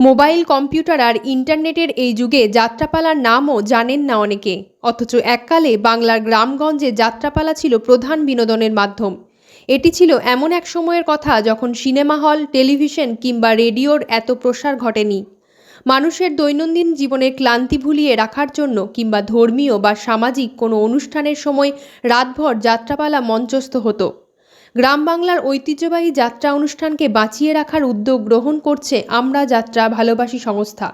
Mobile, computer আর ইন্টারনেটের এই যুগে যাত্রাপালার নামও জানেন না অনেকে। অথচ এককালে বাংলার গ্রামগঞ্জে যাত্রাপালা ছিল প্রধান বিনোদনের মাধ্যম। এটি ছিল এমন এক সময়ের কথা যখন সিনেমা হল, টেলিভিশন কিংবা রেডিওর এত প্রসার ঘটেনি। মানুষের দৈনন্দিন জীবনের ক্লান্তি ভুলিয়ে রাখার জন্য কিংবা ধর্মীয় বা সামাজিক কোনো অনুষ্ঠানের সময় রাতভর যাত্রাপালা মঞ্চস্থ হতো। গ্রাম বাংলার ঐতিহ্যবাহী যাত্রা অনুষ্ঠানকে বাঁচিয়ে রাখার উদ্যোগ গ্রহণ করছে আমরা যাত্রা ভালোবাসি সংস্থা।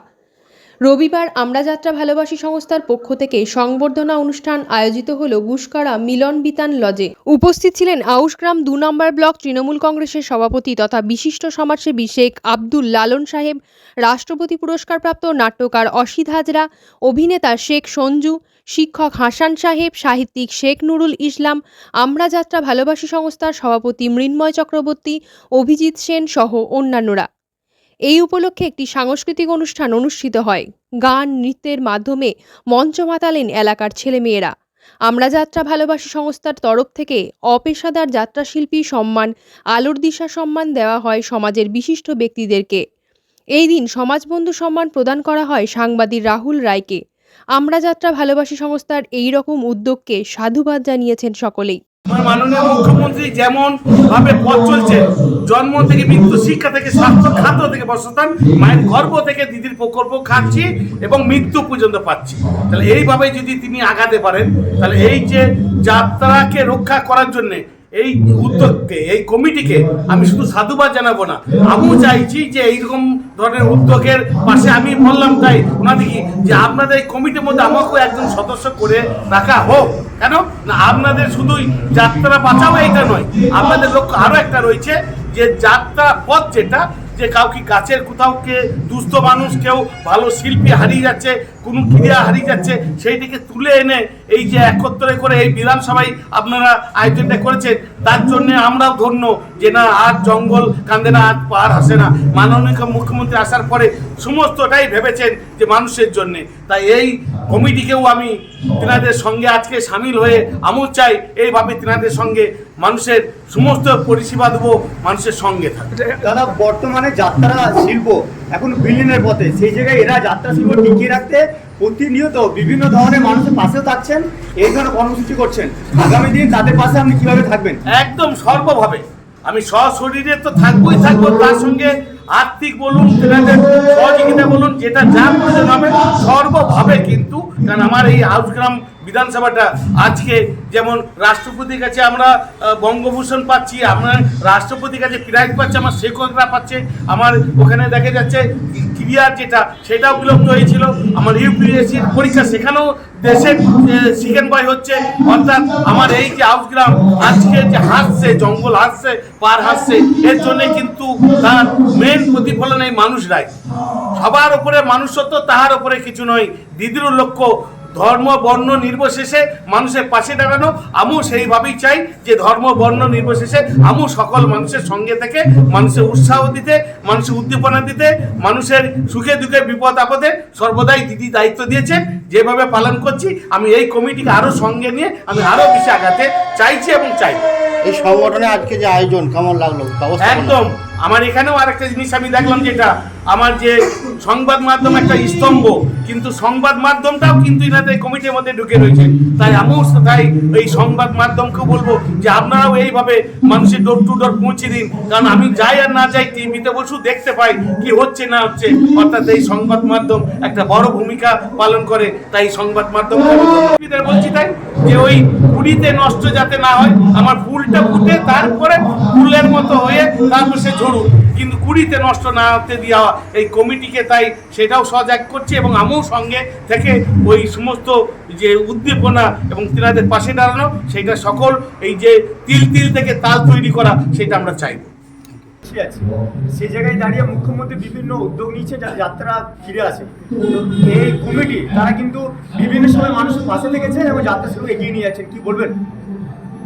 রবিবার আমরা যাত্রা ভালোবাসি সংস্থার পক্ষ থেকে সংবর্ধনা অনুষ্ঠান আয়োজিত হল গুসকারা মিলন বিতান লজে। উপস্থিত ছিলেন আউশগ্রাম দু নম্বর ব্লক তৃণমূল কংগ্রেসের সভাপতি তথা বিশিষ্ট সমাজসেবী শেখ আব্দুল লালন সাহেব, রাষ্ট্রপতি পুরস্কারপ্রাপ্ত নাট্যকার অসিত হাজরা, অভিনেতা শেখ সঞ্জু, শিক্ষক হাসান সাহেব, সাহিত্যিক শেখ নুরুল ইসলাম আমরা যাত্রা ভালোবাসি সংস্থার সভাপতি মৃন্ময় চক্রবর্তী, অভিজিৎ সেন সহ অন্যান্যরা। এই উপলক্ষে একটি সাংস্কৃতিক অনুষ্ঠান অনুষ্ঠিত হয়। গান, নৃত্যের মাধ্যমে মঞ্চ মাতালেন এলাকার ছেলেমেয়েরা। আমরা যাত্রা ভালোবাসি সংস্থার তরফ থেকে অপেশাদার যাত্রাশিল্পী সম্মান, আলোর দিশা সম্মান দেওয়া হয় সমাজের বিশিষ্ট ব্যক্তিদেরকে। এই দিন সমাজবন্ধু সম্মান প্রদান করা হয় সাংবাদিক রাহুল রায়কে। আমরা যাত্রা ভালোবাসি সংস্থার এই রকম উদ্যোগকে সাধুবাদ জানিয়েছেন সকলেই। আমার মাননীয় মুখ্যমন্ত্রী যেমন ভাবে পথ চলছে, জন্ম থেকে মৃত্যু, শিক্ষা থেকে স্বাস্থ্য, খাদ্য থেকে বসস্থান, মায়ের গর্ভ থেকে দিদির প্রকল্প খাচ্ছি এবং মৃত্যু পর্যন্ত পাচ্ছি। তাহলে এইভাবে যদি তিনি আগাতে পারেন, তাহলে এই যে যাত্রাকে রক্ষা করার জন্য এই উদ্যোগকে, এই কমিটিকে আমি শুধু সাধুবাদ জানাব না। আমিও চাইছি যে এইরকম ধরনের উদ্যোগের পাশে আমি বললাম তাই ওনাদেরকে যে আপনাদের এই কমিটির মধ্যে আমাকেও একজন সদস্য করে রাখা হোক। কেন? না, আপনাদের শুধুই যাত্রা বাঁচাও এটা নয়। আপনাদের লক্ষ্য আরও একটা রয়েছে যে যাত্রা পথ যেটা যে কাউকে গাছের কোথাও কে দুস্থ মানুষ, কেউ ভালো শিল্পী হারিয়ে যাচ্ছে, কোনো ক্রিয়া হারিয়ে যাচ্ছে, সেইটিকে তুলে এনে এই যে একত্রে করে এই বিধানসভায় আপনারা আয়োজনটা করেছেন, তার জন্য আমরাও ধন্য যে না, আর জঙ্গল কান্দে না, আর পার আসে না। মাননীয় মুখ্যমন্ত্রী আসার পরে সমস্তটাই ভেবেছেন যে মানুষের জন্যে। তাই এই কমিটিকেও আমি তেনাদের সঙ্গে আজকে সামিল হয়ে আমিও চাই। এইভাবে তেনাদের সঙ্গে মানুষের সমস্ত পরিষেবা দেবো মানুষের সঙ্গে থাকে। দাদা বর্তমানে যাত্রা শিল্প এখন বিলীনের পথে। সেই জায়গায় এরা যাত্রা শিল্প টিকিয়ে রাখতে প্রতিনিয়ত বিভিন্ন ধরনের মানুষের পাশেও থাকছেন এই ধরনের কর্মসূচি করছেন। আগামী দিন তাদের পাশে আপনি কীভাবে থাকবেন? একদম সর্বভাবে। আমি সশরীরে তো থাকবোই থাকব তার সঙ্গে আর্থিক বলুন তেনাদের সহযোগিতা বলুন, যেটা যা প্রয়োজন হবে, সর্বভাবে কিন্তু, কারণ আমার এই হাউসগ্রাম বিধানসভাটা। আজকে যেমন রাষ্ট্রপতির কাছে আমরা বঙ্গভূষণ পাচ্ছি, আমরা রাষ্ট্রপতির কাছে প্রাইজ পাচ্ছি, আমার শেখকরা পাচ্ছে, আমার ওখানে দেখা যাচ্ছে ক্রিয়ার যেটা, সেটাও বিলুপ্ত হয়েছিল। আমার ইউপিএসসির পরীক্ষা সেখানেও দেশের সেকেন্ড বয় হচ্ছে। অর্থাৎ আমার এই যে হাউসগ্রাম আজকে যে হাসছে, জঙ্গল হাসছে পার হাসছে, এর জন্য কিন্তু তার মেন প্রতিফলন এই মানুষরাই। সবার উপরে মানুষত্ব, তাহার উপরে কিছু নয়। দিদিরও লক্ষ্য ধর্ম বর্ণ নির্বিশেষে মানুষের পাশে দাঁড়ানো। আমিও সেইভাবেই চাই যে ধর্ম বর্ণ নির্বিশেষে আমিও সকল মানুষের সঙ্গে থেকে মানুষের উৎসাহ দিতে মানুষের উদ্দীপনা দিতে মানুষের সুখে দুঃখে বিপদ আপদে সর্বদাই দিদি দায়িত্ব দিয়েছেন যেভাবে পালন করছি আমি এই কমিটিকে আরও সঙ্গে নিয়ে আমি আরও বেশি আগাতে চাইছি এবং চাই এই সংগঠনে আজকে যে আয়োজন কেমন লাগল? একদম। আমার এখানেও আরেকটা জিনিস আমি দেখলাম যেটা, আমার যে সংবাদ মাধ্যম একটা স্তম্ভ, কিন্তু সংবাদ মাধ্যমটাও কিন্তু ইনাদের কমিটির মধ্যে ঢুকে রয়েছে। তাই আমিও তাই এই সংবাদ মাধ্যমকে বলব যে আপনারাও এইভাবে মানুষের ডোর টু ডোর পৌঁছে দিন। কারণ আমি যাই আর না যাই টিভিতে বসু দেখতে পাই কি হচ্ছে না হচ্ছে। অর্থাৎ এই সংবাদ মাধ্যম একটা বড় ভূমিকা পালন করে। তাই সংবাদ মাধ্যম বলছি তাই, যে ওই কুড়িতে নষ্ট যাতে না হয়, আমার ফুলটা ফুটে তারপরে ফুলের মতো হয়ে তারপর সে ঝরুক কিন্তু কুড়িতে নষ্ট না হতে দেওয়া এই কমিটিকে তাই সেটাও সজাগ করছে এবং আমিও সঙ্গে থেকে ওই সমস্ত যে উদ্দীপনা এবং তিনাদের পাশে দাঁড়ানো সেটা সকল এই যে তিল তিল থেকে তাল তৈরি করা সেটা আমরা চাইব। ঠিক আছে। সেই জায়গায় দাঁড়িয়ে মুখ্যমন্ত্রী বিভিন্ন উদ্যোগ নিচ্ছে যাতে যাত্রা ফিরে আসে এই কমিটি তারা কিন্তু বিভিন্ন সময় মানুষের পাশে থেকেছে এবং যাত্রা শিল্প এগিয়ে নিয়ে যাচ্ছেন। কি বলবেন?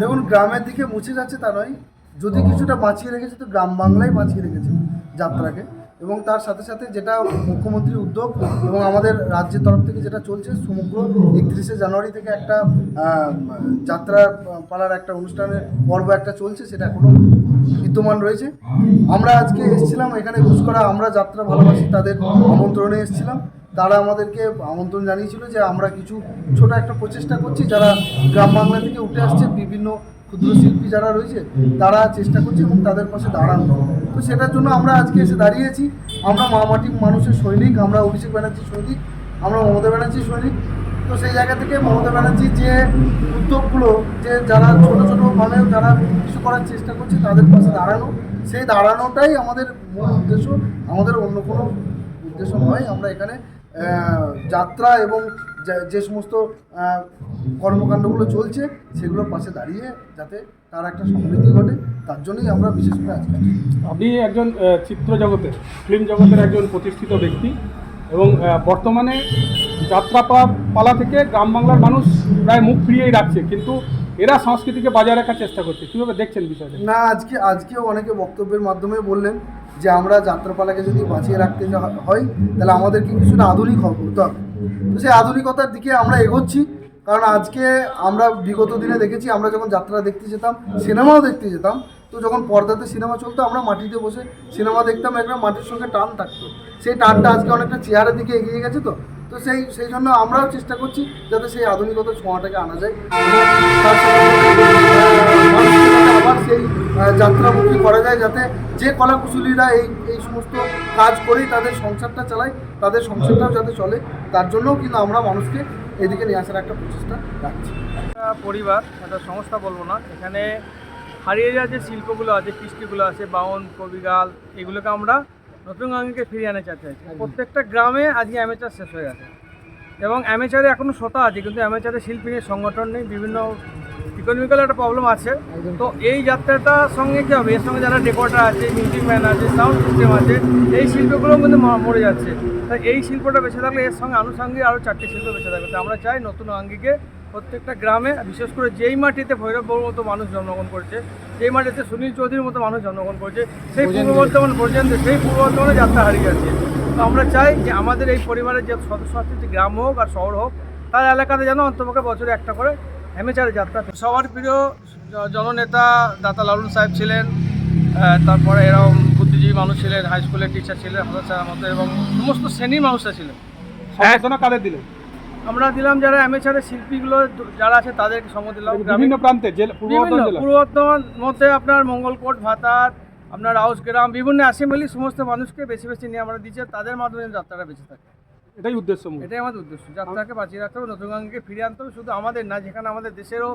দেখুন গ্রামের দিকে মুছে যাচ্ছে তা নয়। যদি কিছুটা বাঁচিয়ে রেখেছে তো গ্রাম বাংলায় বাঁচিয়ে রেখেছে যাত্রাকে। এবং তার সাথে সাথে যেটা মুখ্যমন্ত্রীর উদ্যোগ এবং আমাদের রাজ্যের তরফ থেকে যেটা চলছে সমগ্র একত্রিশে জানুয়ারি থেকে একটা যাত্রা পালার একটা অনুষ্ঠানের পর্ব একটা চলছে সেটা এখনও বিদ্যমান রয়েছে। আমরা আজকে এসেছিলাম এখানে ঘুষকরা আমরা যাত্রা ভালোবাসি তাদের আমন্ত্রণে এসেছিলাম। তারা আমাদেরকে আমন্ত্রণ জানিয়েছিল যে আমরা কিছু ছোট একটা প্রচেষ্টা করছি যারা গ্রাম বাংলা থেকে উঠে আসছে বিভিন্ন ক্ষুদ্র শিল্পী যারা রয়েছে, তারা চেষ্টা করছে এবং তাদের পাশে দাঁড়ানো। তো সেটার জন্য আমরা আজকে এসে দাঁড়িয়েছি। আমরা মামাটি মানুষের সৈনিক, আমরা অভিষেক ব্যানার্জির সৈনিক, আমরা মমতা ব্যানার্জির সৈনিক। তো সেই জায়গা থেকে মমতা ব্যানার্জির যে উদ্যোগগুলো, যে যারা ছোটো ছোটো মানে যারা কিছু করার চেষ্টা করছে, তাদের পাশে দাঁড়ানো। সেই দাঁড়ানোটাই আমাদের মূল উদ্দেশ্য। আমাদের অন্য কোনো উদ্দেশ্য নয়। আমরা এখানে যাত্রা এবং যে- সমস্ত কর্মকাণ্ডগুলো চলছে সেগুলোর পাশে দাঁড়িয়ে যাতে তার একটা সমৃদ্ধি ঘটে তার জন্যই আমরা বিশেষ করে আজকে। আপনি একজন চিত্র জগতের ফিল্ম জগতের একজন প্রতিষ্ঠিত ব্যক্তি এবং বর্তমানে যাত্রা পালা থেকে গ্রাম বাংলার মানুষ প্রায় মুখ ফিরিয়েই রাখছে কিন্তু এরা সংস্কৃতিকে বজায় রাখার চেষ্টা করছে কীভাবে দেখছেন বিষয়টা না আজকে আজকেও অনেকে বক্তব্যের মাধ্যমে বললেন যে আমরা যাত্রাপালাকে যদি বাঁচিয়ে রাখতে যা- হয় তাহলে আমাদেরকে কিছুটা আধুনিক হতে হবে তো সেই আধুনিকতার দিকে আমরা এগোচ্ছি, কারণ আজকে আমরা বিগত দিনে দেখেছি, আমরা যখন যাত্রা দেখতে যেতাম, সিনেমাও দেখতে যেতাম, তো যখন পর্দাতে সিনেমা চলতো, আমরা মাটিতে বসে সিনেমা দেখতাম একটা মাটির সঙ্গে টান থাকতো। সেই টানটা আজকে অনেকটা চেয়ারের দিকে এগিয়ে গেছে তো? তো সেই সেই জন্য আমরাও চেষ্টা করছি, যাতে সেই আধুনিকতার ছোঁয়াটাকে আনা যায়। আবার সেই যাত্রামুখী করা যায় যাতে যে কলাকুশলীরা এই এই সমস্ত কাজ করেই তাদের সংসারটা চালায় তাদের সংসারটাও যাতে চলে তার জন্যও কিন্তু আমরা মানুষকে এদিকে নিয়ে আসার একটা প্রচেষ্টা রাখছি। একটা পরিবার একটা সংস্থা বলব না এখানে হারিয়ে যাওয়া যে শিল্পগুলো আছে কৃষ্টিগুলো আছে বাউন কবিগাল এগুলোকে আমরা নতুন আঙ্গিকে ফিরিয়ে আনতে চাচ্ছি প্রত্যেকটা গ্রামে আজকে অ্যামেচার শেষ হয়ে গেছে। এবং অ্যামেচারে এখনও শতা আছে কিন্তু অ্যামেচারে শিল্পী সংগঠন নেই বিভিন্ন ইকোনমিক্যাল একটা প্রবলেম আছে। তো এই যাত্রাটার সঙ্গে কী হবে? এর সঙ্গে যারা রেকর্ডার আছে মিউজিক ম্যান আছে সাউন্ড সিস্টেম আছে এই শিল্পগুলো কিন্তু মরে যাচ্ছে। তাই এই শিল্পটা বেঁচে থাকলে এর সঙ্গে আনুষঙ্গিক আরও চারটি শিল্প বেঁচে থাকবে। তো আমরা চাই নতুন আঙ্গিকে প্রত্যেকটা গ্রামে বিশেষ করে যেই মাটিতে ভৈরব বড়ুর মতো মানুষ জন্মগ্রহণ করছে যেই মাটিতে সুনীল চৌধুরীর মতো মানুষ জন্মগ্রহণ করছে সেই পূর্ব বর্ধমান পর্যন্ত সেই পূর্ব বর্ধমানে যাত্রা হারিয়ে যাচ্ছে। তো আমরা চাই যে আমাদের এই পরিবারের যে সদস্য আছে যে গ্রাম হোক আর শহর হোক তার এলাকাতে যেন অন্তপক্ষে বছরে একটা করে হেমেচারে যাত্রা সবার প্রিয় জননেতা দাতা লালুন সাহেব ছিলেন তারপরে এরকম বুদ্ধিজীবী মানুষ ছিলেন হাই স্কুলের টিচার ছিলেন স্যার মতো এবং সমস্ত শ্রেণির মানুষরা ছিলেন। সম্বোধনা কাদের দিলেন আমরা দিলাম যারা অ্যামেচারের শিল্পীগুলো যারা আছে তাদেরকে সঙ্গ দিলাম। বিভিন্ন প্রান্তে পূর্ব বর্ধমান মধ্যে আপনার মঙ্গলকোট ভাতার আপনার রাউসগ্রাম বিভিন্ন অ্যাসেম্বলি সমস্ত মানুষকে বেশি বেশি নিয়ে আমরা দিচ্ছি তাদের মাধ্যমে যাত্রাটা বেঁচে থাকে। এটাই উদ্দেশ্য এটাই আমাদের উদ্দেশ্য যাত্রাকে বাঁচিয়ে রাখতে হবে নতুন গাঙ্গিকে ফিরিয়ে আনতে হবে শুধু আমাদের না যেখানে আমাদের দেশেরও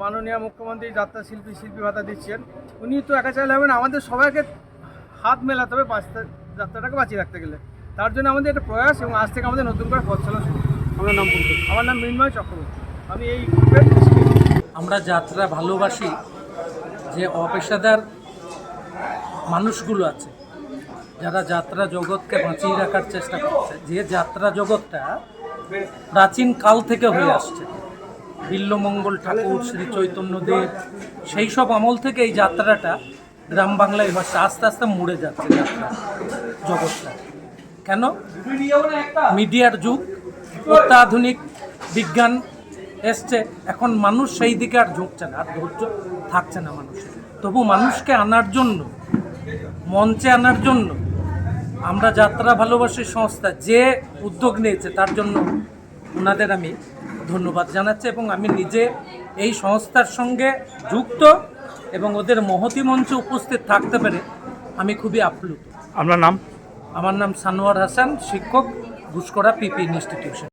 মাননীয় মুখ্যমন্ত্রী যাত্রা শিল্পী শিল্পী ভাতা দিচ্ছেন উনি তো একা চাইলে হবে না আমাদের সবাইকে হাত মেলাতে হবে যাত্রাটাকে বাঁচিয়ে রাখতে গেলে। তার জন্য আমাদের একটা প্রয়াস এবং আজ থেকে আমাদের নতুন করে পথ চলা শুরু। আমার নাম বলতে আমার নাম মৃন্ময় চক্রবর্তী। আমি এই আমরা যাত্রা ভালোবাসি যে অপেশাদার মানুষগুলো আছে। যারা যাত্রা জগৎকে বাঁচিয়ে রাখার চেষ্টা করছে, যে যাত্রা জগৎটা প্রাচীন কাল থেকে হয়ে আসছে, বিল্লমঙ্গল ঠাকুর, শ্রী চৈতন্যদেব, সেই সব আমল থেকে এই যাত্রাটা গ্রাম বাংলায় হচ্ছে আস্তে আস্তে মরে যাচ্ছে যাত্রা জগৎটা। কেন? মিডিয়ার যুগ, অত্যাধুনিক বিজ্ঞান এসছে, এখন মানুষ সেই দিকে আর ঝুঁকছে না, আর ধৈর্য থাকছে না মানুষের। তবু মানুষকে আনার জন্য, মঞ্চে আনার জন্য আমরা যাত্রা ভালোবাসি সংস্থা যে উদ্যোগ নিয়েছে তার জন্য ওনাদের আমি ধন্যবাদ জানাচ্ছি এবং আমি নিজে এই সংস্থার সঙ্গে যুক্ত এবং ওদের মহতি মঞ্চে উপস্থিত থাকতে পেরে আমি খুবই আপ্লুত। আপনার নাম? আমার নাম সানোয়ার হাসান শিক্ষক ঘুষকরা পিপি ইনস্টিটিউশন।